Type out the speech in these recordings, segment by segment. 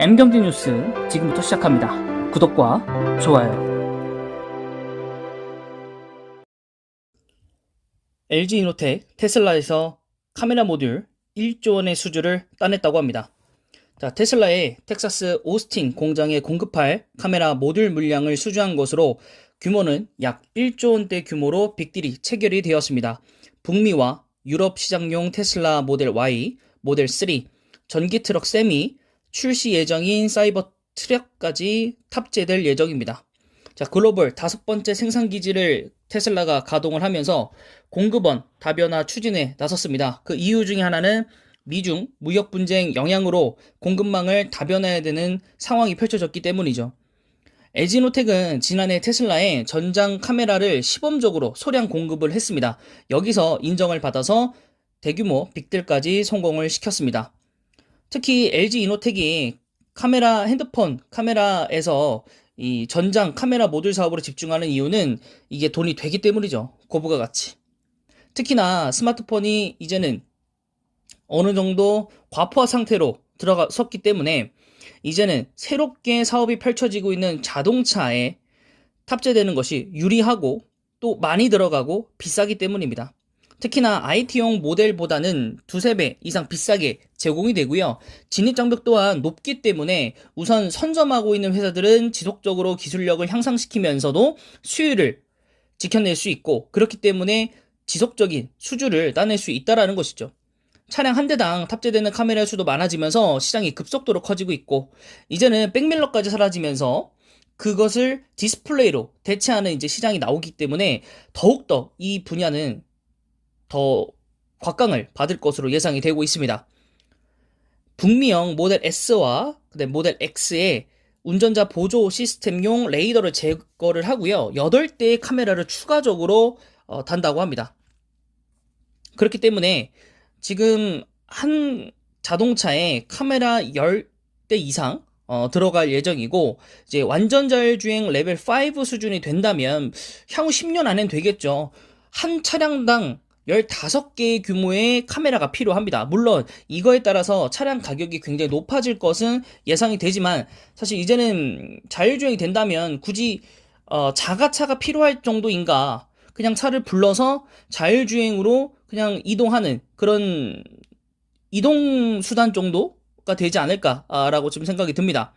M경제 뉴스 지금부터 시작합니다. 구독과 좋아요. LG 이노텍 테슬라에서 카메라 모듈 1조 원의 수주를 따냈다고 합니다. 자, 테슬라의 텍사스 오스틴 공장에 공급할 카메라 모듈 물량을 수주한 것으로 규모는 약 1조 원대 규모로 빅딜이 체결이 되었습니다. 북미와 유럽 시장용 테슬라 모델 Y, 모델 3, 전기 트럭 세미, 출시 예정인 사이버 트럭까지 탑재될 예정입니다. 자, 글로벌 다섯 번째 생산 기지를 테슬라가 가동을 하면서 공급원 다변화 추진에 나섰습니다. 그 이유 중에 하나는 미중 무역 분쟁 영향으로 공급망을 다변화해야 되는 상황이 펼쳐졌기 때문이죠. 에지노텍은 지난해 테슬라에 전장 카메라를 시범적으로 소량 공급을 했습니다. 여기서 인정을 받아서 대규모 빅딜까지 성공을 시켰습니다. 특히 LG 이노텍이 카메라 핸드폰 카메라에서 이 전장 카메라 모듈 사업으로 집중하는 이유는 이게 돈이 되기 때문이죠. 고부가 같이. 특히나 스마트폰이 이제는 어느 정도 과포화 상태로 들어갔었기 때문에 이제는 새롭게 사업이 펼쳐지고 있는 자동차에 탑재되는 것이 유리하고 또 많이 들어가고 비싸기 때문입니다. 특히나 IT용 모델보다는 두세 배 이상 비싸게 제공이 되고요. 진입 장벽 또한 높기 때문에 우선 선점하고 있는 회사들은 지속적으로 기술력을 향상시키면서도 수율을 지켜낼 수 있고 그렇기 때문에 지속적인 수주를 따낼 수 있다라는 것이죠. 차량 한 대당 탑재되는 카메라 수도 많아지면서 시장이 급속도로 커지고 있고 이제는 백밀러까지 사라지면서 그것을 디스플레이로 대체하는 이제 시장이 나오기 때문에 더욱더 이 분야는 더 곽강을 받을 것으로 예상이 되고 있습니다. 북미형 모델 S와 모델 X의 운전자 보조 시스템용 레이더를 제거를 하고요. 8대의 카메라를 추가적으로 어, 단다고 합니다. 그렇기 때문에 지금 한 자동차에 카메라 10대 이상 어, 들어갈 예정이고 이제 완전 자율주행 레벨 5 수준이 된다면 향후 10년 안엔 되겠죠. 한 차량당 15개의 규모의 카메라가 필요합니다. 물론 이거에 따라서 차량 가격이 굉장히 높아질 것은 예상이 되지만 사실 이제는 자율주행이 된다면 굳이 어, 자가차가 필요할 정도인가 그냥 차를 불러서 자율주행으로 그냥 이동하는 그런 이동 수단 정도가 되지 않을까라고 지금 생각이 듭니다.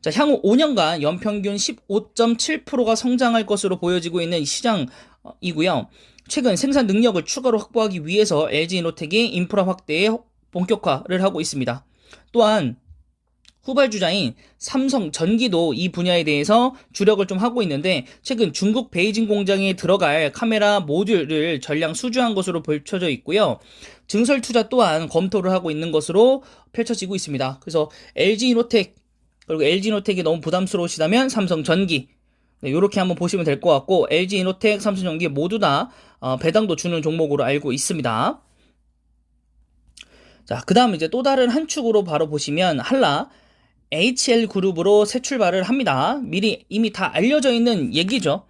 자, 향후 5년간 연평균 15.7%가 성장할 것으로 보여지고 있는 시장이고요. 최근 생산 능력을 추가로 확보하기 위해서 LG이노텍이 인프라 확대에 본격화를 하고 있습니다. 또한 후발주자인 삼성 전기도 이 분야에 대해서 주력을 좀 하고 있는데 최근 중국 베이징 공장에 들어갈 카메라 모듈을 전량 수주한 것으로 펼쳐져 있고요. 증설 투자 또한 검토를 하고 있는 것으로 펼쳐지고 있습니다. 그래서 LG 이노텍 그리고 LG 이노텍이 너무 부담스러우시다면 삼성 전기 네, 이렇게 한번 보시면 될 것 같고 LG 이노텍, 삼성전기 모두 다 어, 배당도 주는 종목으로 알고 있습니다. 자, 그 다음 이제 또 다른 한 축으로 바로 보시면 한라 HL 그룹으로 새 출발을 합니다. 미리 이미 다 알려져 있는 얘기죠.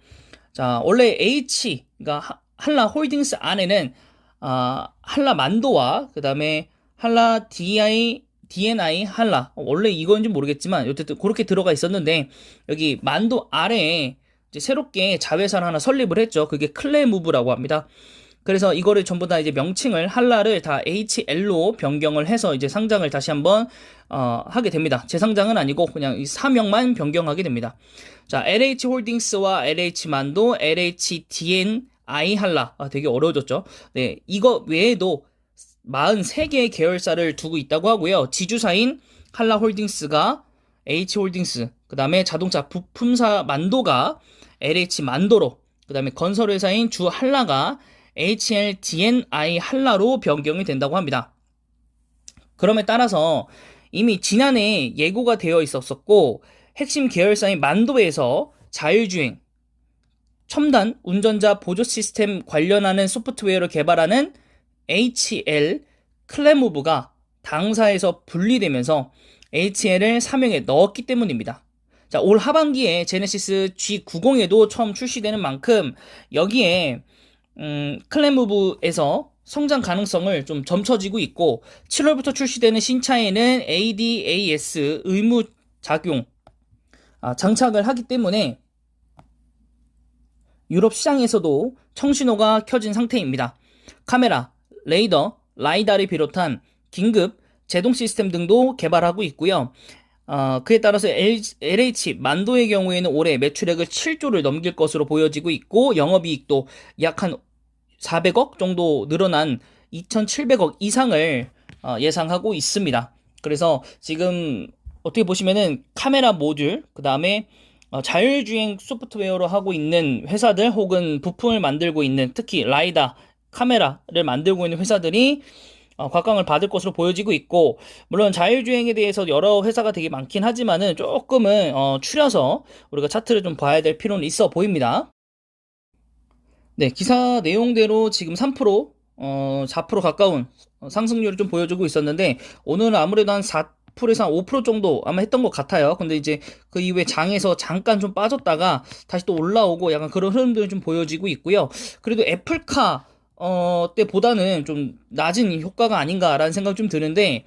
자, 원래 H, 그러니까 한라 홀딩스 안에는 어, 한라 만도와 그 다음에 한라 DI DNI 한라 원래 이건지 모르겠지만 어쨌든 그렇게 들어가 있었는데 여기 만도 아래에 새롭게 자회사를 하나 설립을 했죠. 그게 클레무브라고 합니다. 그래서 이거를 전부 다 이제 명칭을 한라를 다 HL로 변경을 해서 이제 상장을 다시 한번 어, 하게 됩니다. 재상장은 아니고 그냥 이 사명만 변경하게 됩니다. 자, LH 홀딩스와 LH 만도, LH DNI 한라 아, 되게 어려워졌죠. 네, 이거 외에도 43개의 계열사를 두고 있다고 하고요. 지주사인 한라홀딩스가 H홀딩스, 그 다음에 자동차 부품사 만도가 LH 만도로, 그 다음에 건설회사인 주 한라가 HLDNI 한라로 변경이 된다고 합니다. 그럼에 따라서 이미 지난해 예고가 되어 있었었고, 핵심 계열사인 만도에서 자율주행, 첨단 운전자 보조 시스템 관련하는 소프트웨어를 개발하는 HL 클레무브가 당사에서 분리되면서 HL을 사명에 넣었기 때문입니다. 자, 올 하반기에 제네시스 G90에도 처음 출시되는 만큼 여기에 음, 클레무브에서 성장 가능성을 좀 점쳐지고 있고 7월부터 출시되는 신차에는 ADAS 의무 작용 아, 장착을 하기 때문에 유럽 시장에서도 청신호가 켜진 상태입니다. 카메라, 레이더, 라이다를 비롯한 긴급 제동 시스템 등도 개발하고 있고요. 어, 그에 따라서 LH 만도의 경우에는 올해 매출액을 7조를 넘길 것으로 보여지고 있고 영업이익도 약 한 400억 정도 늘어난 2,700억 이상을 어, 예상하고 있습니다. 그래서 지금 어떻게 보시면은 카메라 모듈 그 다음에 어, 자율주행 소프트웨어로 하고 있는 회사들 혹은 부품을 만들고 있는 특히 라이다 카메라를 만들고 있는 회사들이 어, 곽광을 받을 것으로 보여지고 있고 물론 자율주행에 대해서 여러 회사가 되게 많긴 하지만은 조금은 어, 추려서 우리가 차트를 좀 봐야 될 필요는 있어 보입니다. 네, 기사 내용대로 지금 3% 어, 4% 가까운 상승률을 좀 보여주고 있었는데 오늘은 아무래도 한 4%에서 한 5% 정도 아마 했던 것 같아요. 근데 이제 그 이후에 장에서 잠깐 좀 빠졌다가 다시 또 올라오고 약간 그런 흐름들이 좀 보여지고 있고요. 그래도 애플카 어, 때보다는 좀 낮은 효과가 아닌가라는 생각이 좀 드는데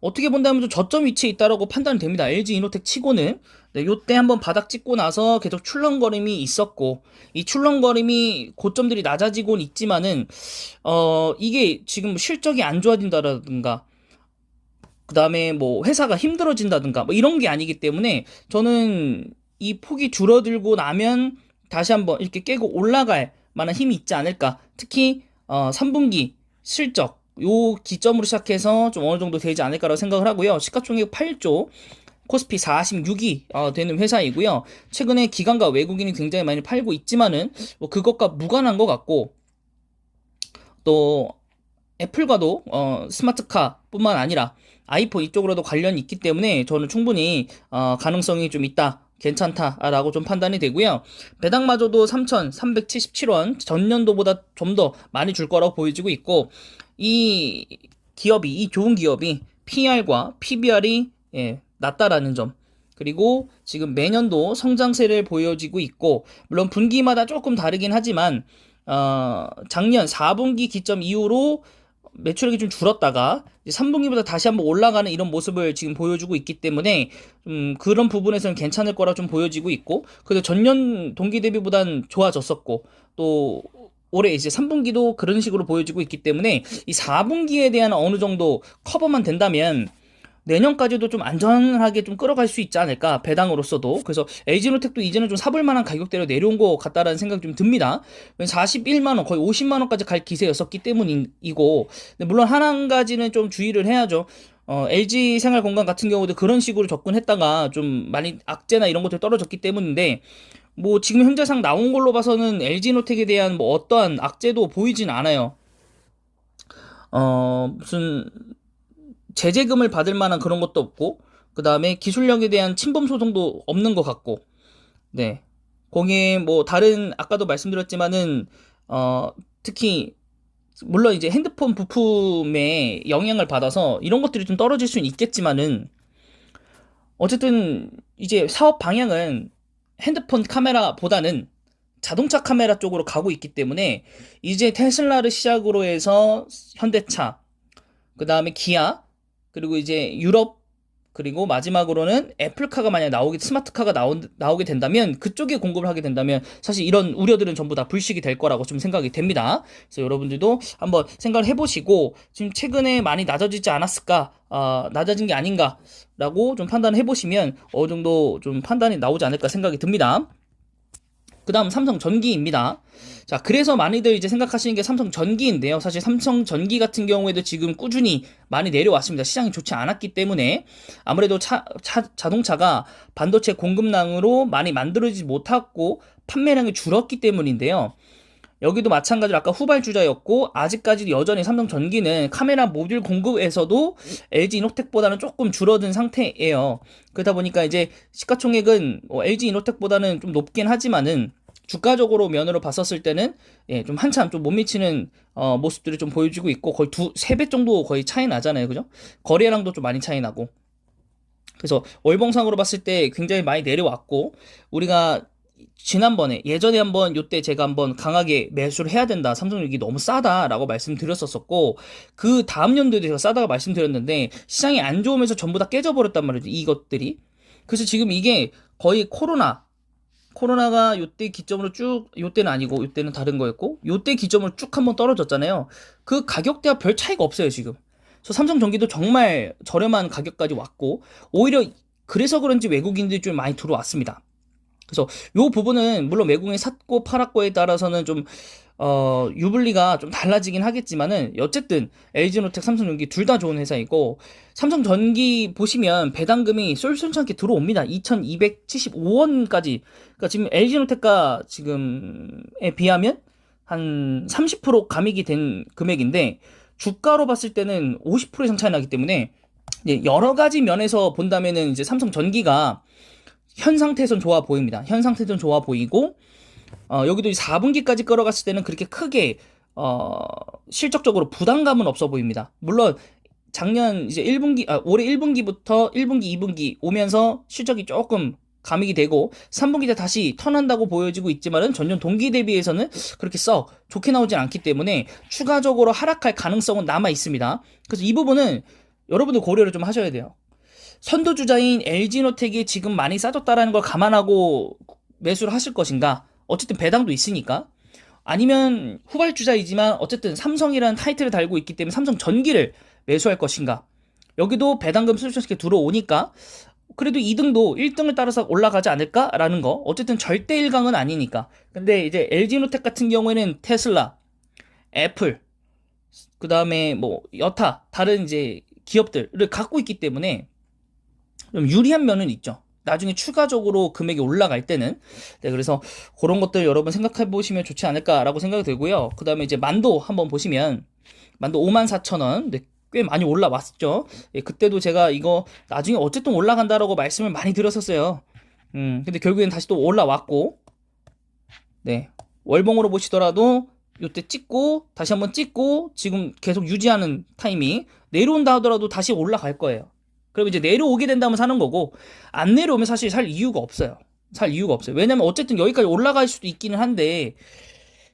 어떻게 본다면 좀 저점 위치에 있다라고 판단이 됩니다. LG 이노텍 치고는 네, 요때 한번 바닥 찍고 나서 계속 출렁거림이 있었고 이 출렁거림이 고점들이 낮아지곤 있지만은 어 이게 지금 실적이 안 좋아진다라든가 그 다음에 뭐 회사가 힘들어진다든가 뭐 이런 게 아니기 때문에 저는 이 폭이 줄어들고 나면 다시 한번 이렇게 깨고 올라갈 만한 힘이 있지 않을까 특히 어 3분기 실적 요 기점으로 시작해서 좀 어느 정도 되지 않을까라고 생각을 하고요 시가총액 8조 코스피 46위 어, 되는 회사이고요. 최근에 기관과 외국인이 굉장히 많이 팔고 있지만은 뭐 그것과 무관한 것 같고 또 애플과도 어, 스마트카뿐만 아니라 아이폰 이쪽으로도 관련이 있기 때문에 저는 충분히 어, 가능성이 좀 있다. 괜찮다라고 좀 판단이 되고요. 배당마저도 3,377원 전년도보다 좀 더 많이 줄 거라고 보여지고 있고 이 기업이 이 좋은 기업이 PR과 PBR이 예, 낮다라는 점. 그리고 지금 매년도 성장세를 보여지고 있고 물론 분기마다 조금 다르긴 하지만 어, 작년 4분기 기점 이후로 매출액이 좀 줄었다가 3분기보다 다시 한번 올라가는 이런 모습을 지금 보여주고 있기 때문에 음, 그런 부분에서는 괜찮을 거라 좀 보여지고 있고 그래도 전년 동기 대비보단 좋아졌었고 또 올해 이제 3분기도 그런 식으로 보여지고 있기 때문에 이 4분기에 대한 어느 정도 커버만 된다면 내년까지도 좀 안전하게 좀 끌어갈 수 있지 않을까 배당으로서도. 그래서 LG노텍도 이제는 좀 사볼 만한 가격대로 내려온 것 같다라는 생각이 좀 듭니다. 41만 원 거의 50만 원까지 갈 기세였었기 때문이고. 물론 한 가지는 좀 주의를 해야죠. 어, LG 생활건강 같은 경우도 그런 식으로 접근했다가 좀 많이 악재나 이런 것들 떨어졌기 때문인데 뭐 지금 현재상 나온 걸로 봐서는 LG노텍에 대한 뭐 어떠한 악재도 보이진 않아요. 어 무슨 제재금을 받을 만한 그런 것도 없고 그 다음에 기술력에 대한 침범 소송도 없는 것 같고 네. 거기에 뭐 다른 아까도 말씀드렸지만은 어 특히 물론 이제 핸드폰 부품에 영향을 받아서 이런 것들이 좀 떨어질 수는 있겠지만은 어쨌든 이제 사업 방향은 핸드폰 카메라보다는 자동차 카메라 쪽으로 가고 있기 때문에 이제 테슬라를 시작으로 해서 현대차 그 다음에 기아 그리고 이제 유럽 그리고 마지막으로는 애플카가 만약 나오게 스마트카가 나오, 나오게 된다면 그쪽에 공급을 하게 된다면 사실 이런 우려들은 전부 다 불식이 될 거라고 좀 생각이 됩니다. 그래서 여러분들도 한번 생각을 해보시고 지금 최근에 많이 낮아지지 않았을까, 어, 낮아진 게 아닌가라고 좀 판단해 보시면 어느 정도 좀 판단이 나오지 않을까 생각이 듭니다. 그 다음 삼성 전기입니다. 자, 그래서 많이들 이제 생각하시는 게 삼성 전기인데요. 사실 삼성 전기 같은 경우에도 지금 꾸준히 많이 내려왔습니다. 시장이 좋지 않았기 때문에 아무래도 차, 차 자동차가 반도체 공급량으로 많이 만들어지지 못하고 판매량이 줄었기 때문인데요. 여기도 마찬가지로 아까 후발주자였고 아직까지 여전히 삼성 전기는 카메라 모듈 공급에서도 LG 이노텍보다는 조금 줄어든 상태예요. 그러다 보니까 이제 시가총액은 뭐 LG 이노텍보다는 좀 높긴 하지만은 주가적으로 면으로 봤었을 때는 예, 좀 한참 좀 못 미치는 어, 모습들이 좀 보여지고 있고 거의 두 세 배 정도 거의 차이 나잖아요, 그죠? 거래량도 좀 많이 차이 나고 그래서 월봉상으로 봤을 때 굉장히 많이 내려왔고 우리가 지난번에 예전에 한번 요때 제가 한번 강하게 매수를 해야 된다. 삼성전기 너무 싸다라고 말씀드렸었었고 그 다음 연도에도 제가 싸다고 말씀드렸는데 시장이 안 좋으면서 전부 다 깨져버렸단 말이죠. 이것들이. 그래서 지금 이게 거의 코로나 코로나가 요때 기점으로 쭉 요때는 아니고 요때는 다른 거였고 요때 기점으로 쭉 한번 떨어졌잖아요. 그 가격대와 별 차이가 없어요, 지금. 그래서 삼성전기도 정말 저렴한 가격까지 왔고 오히려 그래서 그런지 외국인들이 좀 많이 들어왔습니다. 그래서 요 부분은 물론 외국인이 샀고 팔았고에 따라서는 좀 어, 유불리가 좀 달라지긴 하겠지만은 어쨌든 LG노텍, 삼성전기 둘 다 좋은 회사이고 삼성전기 보시면 배당금이 쏠쏠찮게 들어옵니다. 2,275원까지. 그러니까 지금 LG노텍과 지금에 비하면 한 30% 감익이 된 금액인데 주가로 봤을 때는 50% 이상 차이 나기 때문에 여러 가지 면에서 본다면은 이제 삼성전기가 현 상태에선 좋아 보입니다. 현 상태에선 좋아 보이고 어, 여기도 4분기까지 끌어갔을 때는 그렇게 크게 어, 실적적으로 부담감은 없어 보입니다. 물론 작년 이제 1분기 아, 올해 1분기부터 1분기, 2분기 오면서 실적이 조금 감익이 되고 3분기 때 다시 턴한다고 보여지고 있지만은 전년 동기 대비해서는 그렇게 썩 좋게 나오진 않기 때문에 추가적으로 하락할 가능성은 남아 있습니다. 그래서 이 부분은 여러분들 고려를 좀 하셔야 돼요. 선도주자인 LG노텍이 지금 많이 싸졌다라는 걸 감안하고 매수를 하실 것인가? 어쨌든 배당도 있으니까. 아니면 후발주자이지만 어쨌든 삼성이라는 타이틀을 달고 있기 때문에 삼성 전기를 매수할 것인가? 여기도 배당금 수준스럽게 들어오니까 그래도 2등도 1등을 따라서 올라가지 않을까라는 거. 어쨌든 절대 1강은 아니니까. 근데 이제 LG노텍 같은 경우에는 테슬라, 애플, 그 다음에 뭐 여타 다른 이제 기업들을 갖고 있기 때문에 좀 유리한 면은 있죠. 나중에 추가적으로 금액이 올라갈 때는 네 그래서 그런 것들 여러분 생각해 보시면 좋지 않을까라고 생각이 들고요. 그 다음에 이제 만도 한번 보시면 만도 54,000원 네, 꽤 많이 올라왔죠. 예, 그때도 제가 이거 나중에 어쨌든 올라간다라고 말씀을 많이 드렸었어요. 음 근데 결국엔 다시 또 올라왔고 네 월봉으로 보시더라도 요때 찍고 다시 한번 찍고 지금 계속 유지하는 타이밍 내려온다 하더라도 다시 올라갈 거예요. 그럼 이제 내려오게 된다면 사는 거고 안 내려오면 사실 살 이유가 없어요. 살 이유가 없어요. 왜냐면 어쨌든 여기까지 올라갈 수도 있기는 한데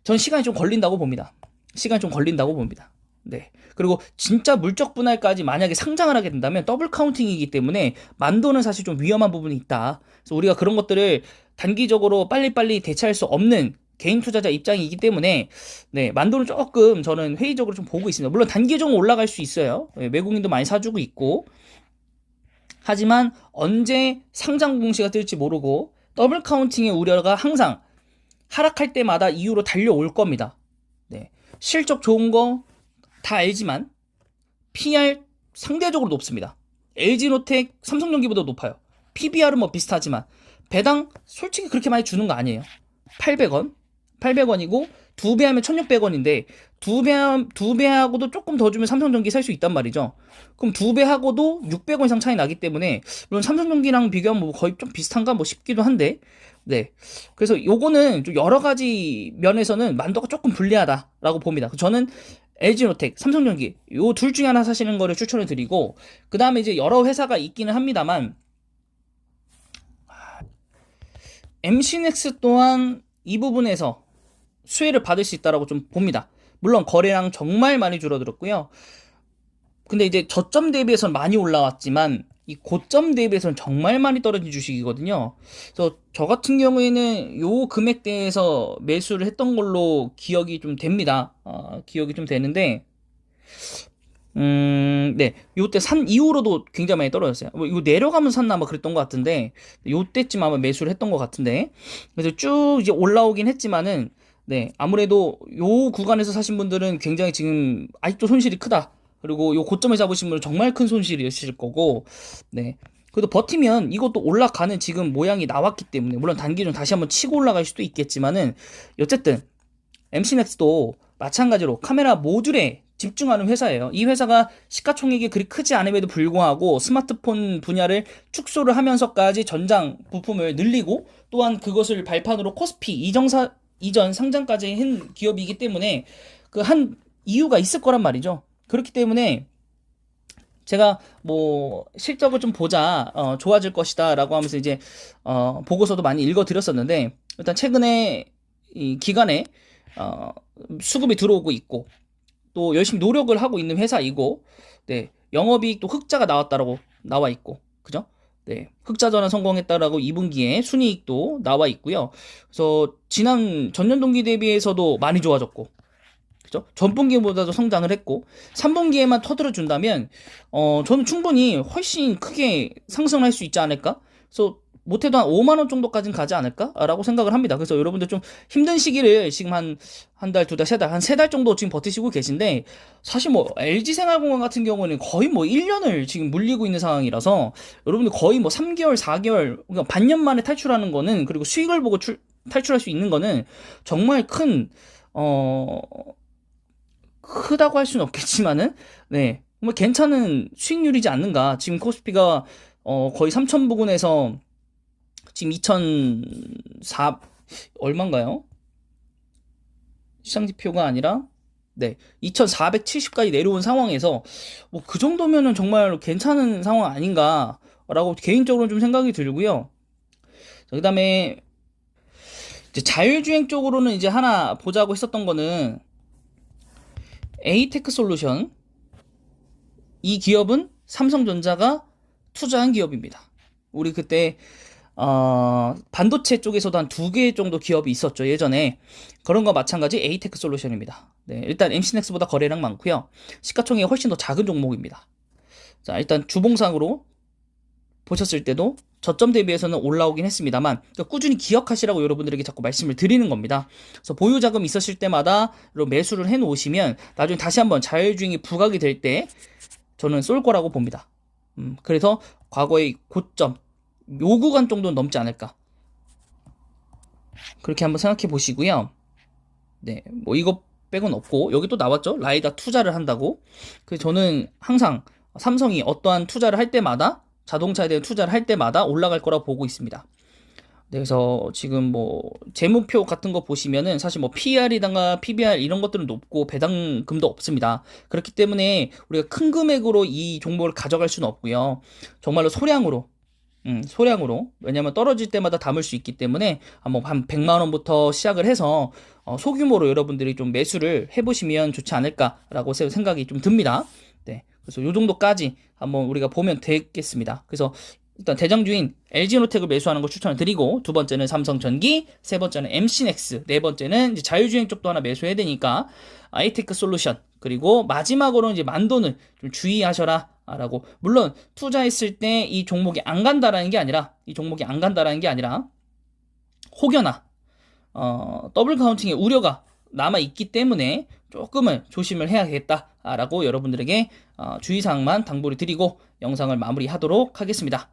전 시간이 좀 걸린다고 봅니다. 시간이 좀 걸린다고 봅니다. 네. 그리고 진짜 물적 분할까지 만약에 상장을 하게 된다면 더블 카운팅이기 때문에 만도는 사실 좀 위험한 부분이 있다. 그래서 우리가 그런 것들을 단기적으로 빨리빨리 대처할 수 없는 개인 투자자 입장이기 때문에 네 만도는 조금 저는 회의적으로 좀 보고 있습니다. 물론 단기적으로 올라갈 수 있어요. 네, 외국인도 많이 사주고 있고 하지만 언제 상장 공시가 뜰지 모르고 더블 카운팅의 우려가 항상 하락할 때마다 이후로 달려올 겁니다. 네. 실적 좋은 거 다 알지만 PR 상대적으로 높습니다. LG노텍, 삼성전기보다 높아요. PBR은 뭐 비슷하지만 배당 솔직히 그렇게 많이 주는 거 아니에요. 800원, 800원이고 두 배 하면 1,600원인데 두 배, 두 배하고도 조금 더 주면 삼성전기 살 수 있단 말이죠. 그럼 두 배하고도 600원 이상 차이 나기 때문에 물론 삼성전기랑 비교하면 뭐 거의 좀 비슷한가 뭐 싶기도 한데 네. 그래서 요거는 좀 여러 가지 면에서는 만도가 조금 불리하다라고 봅니다. 저는 LG노텍, 삼성전기 요 둘 중에 하나 사시는 거를 추천을 드리고 그 다음에 이제 여러 회사가 있기는 합니다만 MC넥스 또한 이 부분에서 수혜를 받을 수 있다라고 좀 봅니다. 물론 거래량 정말 많이 줄어들었고요. 근데 이제 저점 대비해서는 많이 올라왔지만 이 고점 대비해서는 정말 많이 떨어진 주식이거든요. 그래서 저 같은 경우에는 요 금액대에서 매수를 했던 걸로 기억이 좀 됩니다. 어, 기억이 좀 되는데 음, 네. 요때 산 이후로도 굉장히 많이 떨어졌어요. 뭐 이거 내려가면 샀나 아마 그랬던 것 같은데, 요때쯤 아마 매수를 했던 것 같은데, 그래서 쭉 이제 올라오긴 했지만은, 네. 아무래도 요 구간에서 사신 분들은 굉장히 지금 아직도 손실이 크다. 그리고 요 고점에 잡으신 분은 정말 큰 손실이실 거고, 네. 그래도 버티면 이것도 올라가는 지금 모양이 나왔기 때문에, 물론 단기중 다시 한번 치고 올라갈 수도 있겠지만은, 어쨌든, MC넥스도 마찬가지로 카메라 모듈에 집중하는 회사예요. 이 회사가 시가총액이 그리 크지 않음에도 불구하고 스마트폰 분야를 축소를 하면서까지 전장 부품을 늘리고 또한 그것을 발판으로 코스피 이정사 이전 상장까지 한 기업이기 때문에 그 한 이유가 있을 거란 말이죠. 그렇기 때문에 제가 뭐 실적을 좀 보자 어, 좋아질 것이다라고 하면서 이제 어, 보고서도 많이 읽어드렸었는데 일단 최근에 이 기간에 어, 수급이 들어오고 있고 또 열심히 노력을 하고 있는 회사이고 네 영업이익 또 흑자가 나왔다라고 나와 있고 그죠? 네 흑자 전환 성공했다라고 2분기에 순이익도 나와 있고요. 그래서 지난 전년 동기 대비해서도 많이 좋아졌고 그죠? 전분기보다도 성장을 했고 3분기에만 터들어 준다면 어 저는 충분히 훨씬 크게 상승할 수 있지 않을까? 그래서 못해도 한 5만 원 정도까지는 가지 않을까라고 생각을 합니다. 그래서 여러분들 좀 힘든 시기를 지금 한 한 달, 두 달, 세 달, 한 세 달 정도 지금 버티시고 계신데 사실 뭐 LG 생활공학 같은 경우는 거의 뭐 1년을 지금 물리고 있는 상황이라서 여러분들 거의 뭐 3개월, 4개월, 그러니까 반년 만에 탈출하는 거는 그리고 수익을 보고 출, 탈출할 수 있는 거는 정말 큰 어, 크다고 할 수는 없겠지만은 네 정말 괜찮은 수익률이지 않는가 지금 코스피가 어 거의 3천 부근에서 지금 2004 얼마인가요? 시장 지표가 아니라 네 2470까지 내려온 상황에서 뭐 그 정도면은 정말 괜찮은 상황 아닌가라고 개인적으로 좀 생각이 들고요. 그 다음에 자율주행 쪽으로는 이제 하나 보자고 했었던 거는 에이테크 솔루션 이 기업은 삼성전자가 투자한 기업입니다. 우리 그때 어, 반도체 쪽에서도 한 두 개 정도 기업이 있었죠 예전에 그런 거 마찬가지 에이테크 솔루션입니다. 네, 일단 MC넥스보다 거래량 많고요 시가총액이 훨씬 더 작은 종목입니다. 자 일단 주봉상으로 보셨을 때도 저점 대비해서는 올라오긴 했습니다만 그러니까 꾸준히 기억하시라고 여러분들에게 자꾸 말씀을 드리는 겁니다. 그래서 보유 자금 있으실 때마다 매수를 해 놓으시면 나중에 다시 한번 자율주행이 부각이 될 때 저는 쏠 거라고 봅니다. 음, 그래서 과거의 고점 요 구간 정도는 넘지 않을까. 그렇게 한번 생각해 보시고요. 네, 뭐 이거 빼곤 없고 여기 또 나왔죠. 라이다 투자를 한다고. 그래서 저는 항상 삼성이 어떠한 투자를 할 때마다 자동차에 대한 투자를 할 때마다 올라갈 거라고 보고 있습니다. 네, 그래서 지금 뭐 재무표 같은 거 보시면은 사실 뭐 PR이든가 PBR 이런 것들은 높고 배당금도 없습니다. 그렇기 때문에 우리가 큰 금액으로 이 종목을 가져갈 수는 없고요. 정말로 소량으로 음, 소량으로 왜냐면 떨어질 때마다 담을 수 있기 때문에 한 100만 원부터 시작을 해서 어, 소규모로 여러분들이 좀 매수를 해보시면 좋지 않을까라고 생각이 좀 듭니다. 네, 그래서 요 정도까지 한번 우리가 보면 되겠습니다. 그래서 일단 대장주인 LG노텍을 매수하는 걸 추천을 드리고 두 번째는 삼성전기, 세 번째는 MC넥스, 네 번째는 이제 자율주행 쪽도 하나 매수해야 되니까 아이테크 솔루션 그리고 마지막으로는 이제 만돈을 좀 주의하셔라. 라고 물론 투자했을 때 이 종목이 안 간다라는 게 아니라 이 종목이 안 간다라는 게 아니라 혹여나 어, 더블 카운팅의 우려가 남아 있기 때문에 조금은 조심을 해야겠다라고 여러분들에게 어, 주의사항만 당부를 드리고 영상을 마무리하도록 하겠습니다.